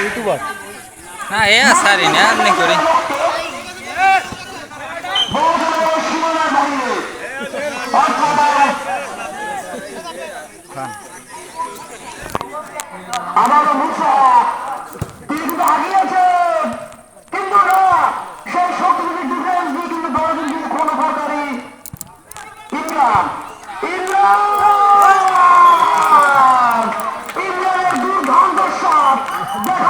YouTuber? না এ সারি না আপনি করি আমার মুসা কিন্তু সেই শক্তিশালী ডিফেন্স দিয়ে কিন্তু দলের কিন্তু কোনো প্রকারই ইমরান দেখা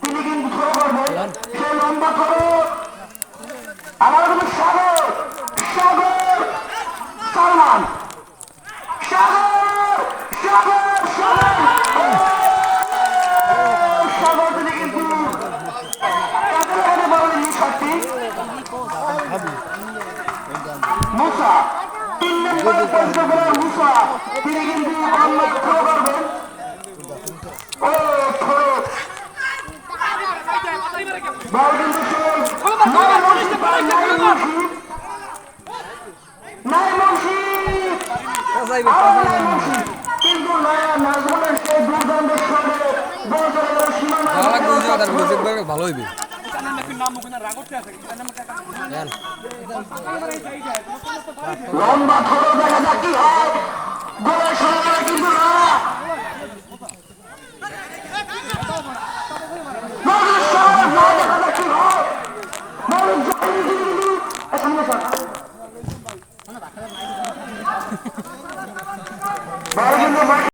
তিনি কিন্তু শুরু করবেন সেই লম্বা করে আমার সাগর সাগর সালমান সাগর সাগর সাগর ভালো হইবে লম্বা খরচ দেখা যাক কি হয়